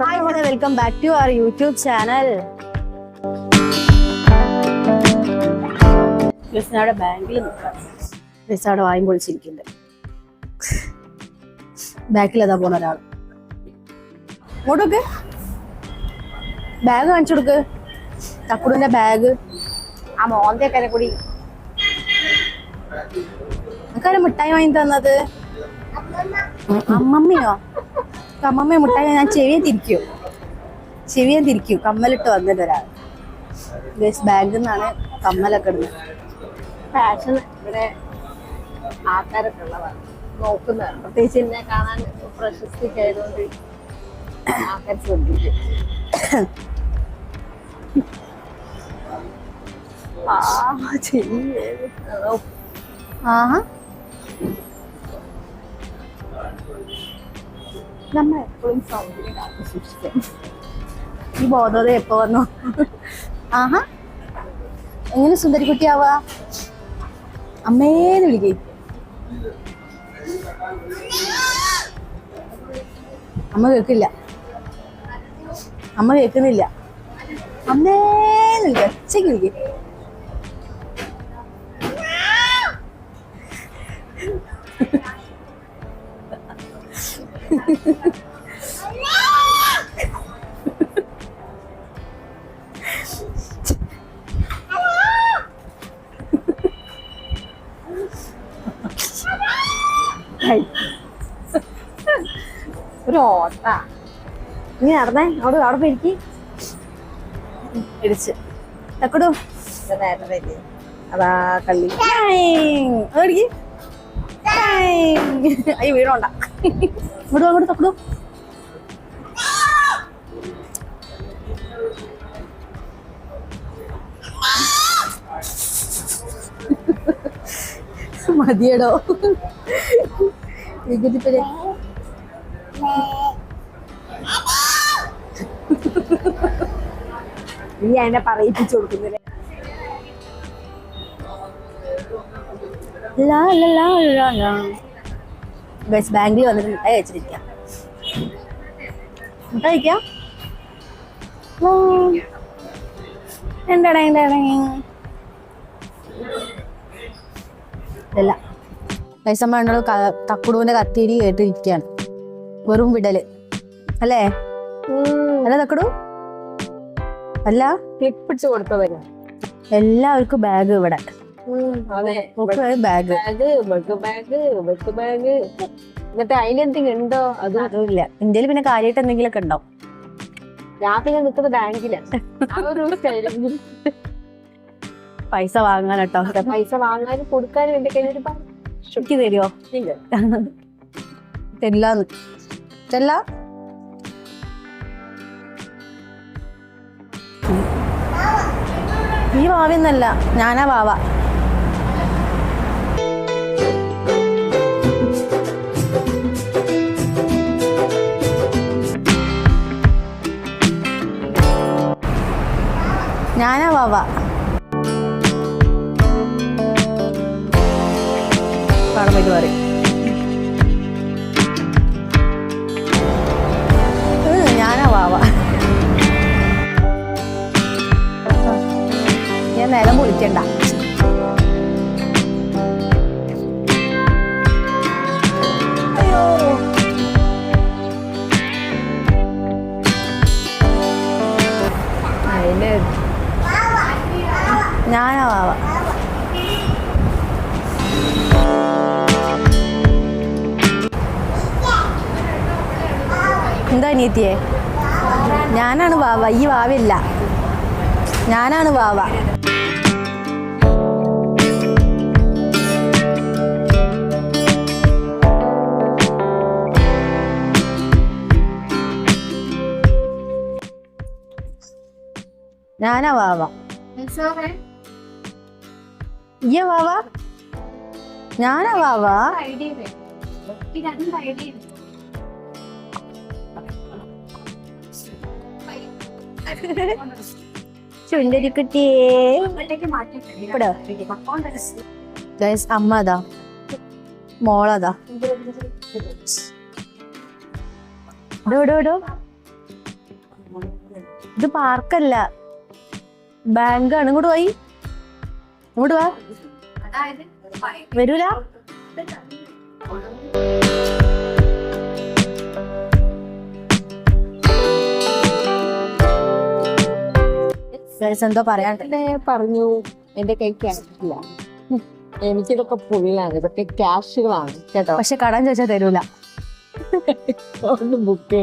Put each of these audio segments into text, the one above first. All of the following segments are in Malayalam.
Hi hello welcome back to our YouTube channel അവിടെ ബാങ്കിൽ ജസ്റ്റ് അവിടെ വായും പൊളിച്ചിരിക്കുന്നുണ്ട് ബാക്കിൽ അതാ പോണ ഒരാൾ. ഇങ്ങോട്ടൊക്കെ ബാഗ് കാണിച്ചു കൊടുക്ക്. തക്കുടിന്റെ ബാഗ് ആ മോന്തയൊക്കെ കൂടി നിനക്കാരും മിഠായി വാങ്ങി തന്നത്? അമ്മമ്മയോ? അമ്മമ്മ മുട്ടായി ഞാൻ ചെവിയെ തിരിക്കും. ചെവിയെ തിരിക്കും. കമ്മലിട്ട് വന്നിട്ട് ഒരാൾ. ബാഗിൽ നിന്നാണ് കമ്മലൊക്കെ ഇടുന്നത് ഫാഷൻ ഇവിടെ ആൾക്കാരൊക്കെ ഉള്ളതാണ്. നോക്കുന്നത് പ്രത്യേകിച്ച് എന്നെ കാണാൻ പ്രശസ്തിക്ക് ആയതുകൊണ്ട് ആൾക്കാർ ശ്രദ്ധിക്കും. ആ നമ്മൾ എപ്പോഴും സൗന്ദര്യം കാത്തു സൂക്ഷിക്കാം. ഈ ബോധത എപ്പോ വന്നു? ആഹാ. എങ്ങനെ സുന്ദരിക്കുട്ടിയാവാ? അമ്മേന്ന് വിളിക്കേ. അമ്മ കേൾക്കില്ല. അമ്മ കേൾക്കുന്നില്ല. അമ്മേന്ന് വിളിക്ക. ഒച്ചയ്ക്ക് വിളിക്കേ. ഒരു ഓട്ട നീ നടന്നേ അവിടെ അവിടെ പോയിരിക്കും. ഇടിച്ച്. തക്കടു. നേരത്തെ അതാ കള്ളി. അയ്യോ വീണോണ്ട. ഇങ്ങോട്ട് വാ, അങ്ങോട്ട് തക്കടു മതിയടോ. വികൃതിപ്പരെ നീ എന്നെ പറയിപ്പിച്ചു കൊടുക്കുന്നില്ല? ലാ ലാ ലാ ലാ. ബസ് ബാങ്കിൽ വന്നിട്ട് മിഠായി കഴിച്ചിരിക്കാം മിഠായി കഴിക്കാം. എന്തടാ, എന്തടാ? ഇല്ല പൈസ വേണ്ടത് തക്കുടുവിന്റെ കത്തിരി കേട്ടിരിക്കുകയാണ്. വെറും വിടൽ. അല്ലേ? അല്ല തക്കുടു? അല്ല? ക്ലിപ്പ് പിടിച്ചു കൊടുത്തവരാ എല്ലാവർക്കും ബാഗ് ഇവിടെ. അതെ. Bag. Bag bug bag bug bag. എന്നിട്ട് അതിലെന്തെങ്കിലും ഉണ്ടോ? അത് അതുമില്ല. ഇന്ത്യയിൽ പിന്നെ കാര്യമായിട്ട് എന്തെങ്കിലുമൊക്കെ ഉണ്ടോ? രാത്രി നിൽക്കുന്നത് ബാങ്കിലാണ് പൈസ വാങ്ങാനട്ടോ പൈസ വാങ്ങാനും കൊടുക്കാനും എന്റെ കയ്യിൽ ഒരു ചുറ്റി തരുമോ തരില്ലാന്ന്. ചെല്ല ഈ വാവിന്നല്ല ഞാനാ വാവ. വാവ കാണുമ്പോൾ പറയും ഏ, ഞാനാ വാവ. ഞാൻ നിലം പൊളിക്കണ്ട. ഞാനാ വാവ. എന്താ അനിയത്തിയെ? ഞാനാണ് വാവ. ഈ വാവയില്ല. ഞാനാണ് വാവ. ഞാനാ വാവ. ഈ വാവ മോളതാ ഇത് പാർക്കല്ല ബാങ്കാണ് ഇങ്ങോട്ട് പോയി. ഇങ്ങോട്ട് വാ. വരൂല? എന്തോ പറയാണ്ടേ പറഞ്ഞു എന്റെ കൈ ക്യാഷില്ല. എനിക്കിതൊക്കെ പുള്ളിലാണ് ഇതൊക്കെ ക്യാഷുകളാണ് കേട്ടോ. പക്ഷെ കടം ചോദിച്ചാൽ തരൂല. ബുക്ക്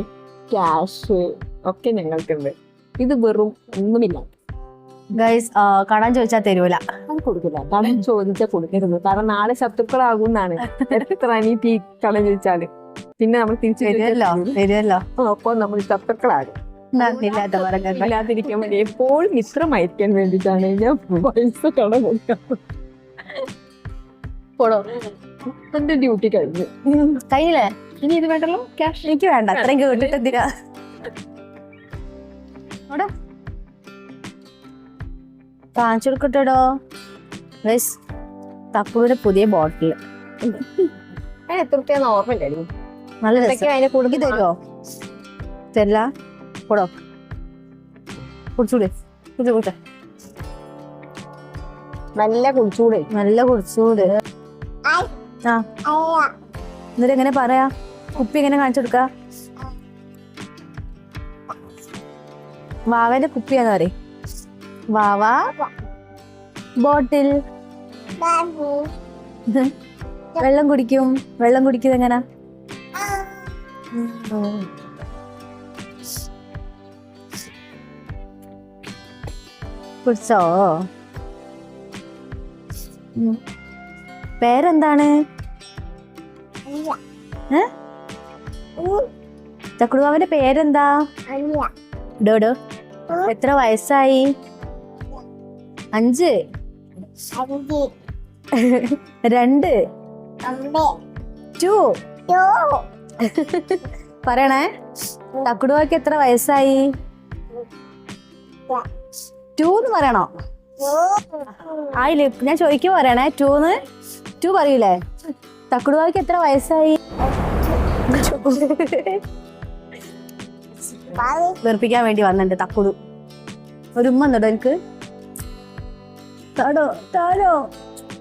ക്യാഷ് ഒക്കെ ഞങ്ങൾക്കുണ്ട്. ഇത് വെറും ഒന്നുമില്ല. ഗൈസ് കാണാൻ ചോദിച്ചാൽ തരൂല. അത് കൊടുക്കില്ല. കടം ചോദിച്ചാൽ കൊടുക്കരുത്. കാരണം നാളെ ശത്രുക്കളാകും എന്നാണ് എത്ര അനീതി കടം ചോദിച്ചാൽ. പിന്നെ നമ്മൾ തിരിച്ചു വരുമല്ലോ വരുമല്ലോ അപ്പൊ നമ്മൾ ശത്രുക്കളാകും. ഇല്ലാതിരിക്കാൻ വേണ്ടി എപ്പോഴും മിശ്രമായിരിക്കാൻ വേണ്ടിയിട്ടാണ് ഞാൻ പൈസ കടം കൊടുക്കാറ് പോടോ. എന്റെ ഡ്യൂട്ടി കഴിഞ്ഞു. കഴിഞ്ഞില്ലേ? ഇനി ഇത് വേണ്ടല്ലോ? ക്യാഷ് എനിക്ക് വേണ്ട. അത്രയും കേട്ടിട്ട് എന്തിനാ? കാണിച്ചു കൊടുക്കട്ടോ ഗൈസ് തക്കുവിന്റെ പുതിയ ബോട്ടിൽ എത്ര ഓർമ്മയില്ലായിരുന്നു നല്ല തരുമോ തരില്ല. കുടിച്ചൂടെ? കുടിച്ചു കുടിച്ച നല്ല കുടിച്ചൂടെ. നല്ല കുടിച്ചൂട്. ആ. എന്നിട്ട് എങ്ങനെ പറയാ? കുപ്പി എങ്ങനെ കാണിച്ചു കൊടുക്ക വാവന്റെ കുപ്പിയാന്ന് പറയും. വാവ ബോട്ടിൽ. വെള്ളം കുടിക്കും. വെള്ളം കുടിക്കുന്നത് എങ്ങനെ? കുടിച്ചോ. പേരെന്താണ്? ചക്കുടുവാവിന്റെ പേരെന്താ? ഡോഡോ എത്ര വയസ്സായി? അഞ്ച്. രണ്ട്. ടു. പറയണേ. തക്കുടുവാക്ക് എത്ര വയസ്സായി? ടു എന്ന് പറയണോ? ആയില്ലേ. ഞാൻ ചോദിക്കും പറയണേ. ടൂന്ന് ടു പറയൂലേ? തക്കുടുവാക്ക് എത്ര വയസ്സായി? വെറുപ്പിക്കാൻ വേണ്ടി വന്നിട്ടുണ്ട് തക്കുടു. ഒരു ഉമ്മ എന്നുണ്ടോ എനിക്ക് താടോ താടോ.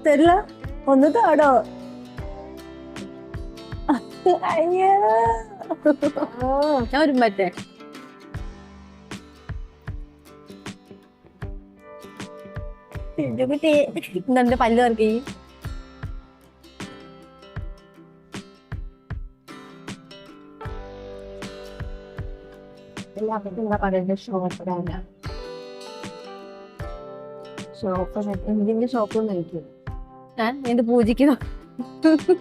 തരില്ല ഒന്ന് താടോ. അയ്യോ. ഞാൻ ഒരു മറ്റേ കുട്ടി ഇന്നെ പല്ല് വർക്ക് എല്ലാവർക്കും എന്താ പറയുന്നത് ഷോപ്പിലാണ് ഷോപ്പ് എന്തിന്റെ ഷോപ്പ് നോക്കും ഞാൻ എന്ത് പൂജിക്കുന്നു?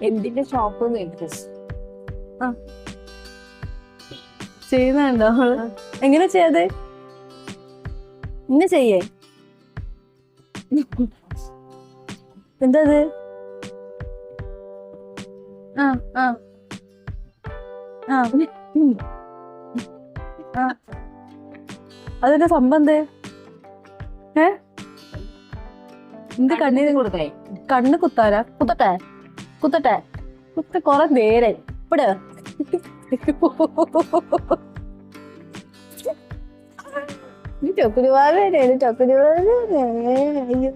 എന്തിന്റെ ഷോപ്പ് നോക്കും ചെയ്യുന്നുണ്ടോ? എങ്ങനെ ചെയ്യാതെ? ഇന്ന് ചെയ്യേ. എന്താ അത്? ആ ആ. ആ. ആ. അതെന്താ സംഭവം എന്ത്? ഏ? എന്ത് കണ്ണിന് കൊടുക്കേ കണ്ണ് കുത്താനാ? കുത്തട്ടെ. കുത്തട്ടെ. കുത്ത കൊറേ നേരെ. ഇപ്പട്. ചൊക്കുരുവാവേനെ ചൊക്കുരുവാവേനെ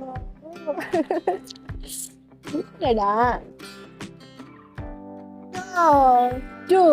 ടു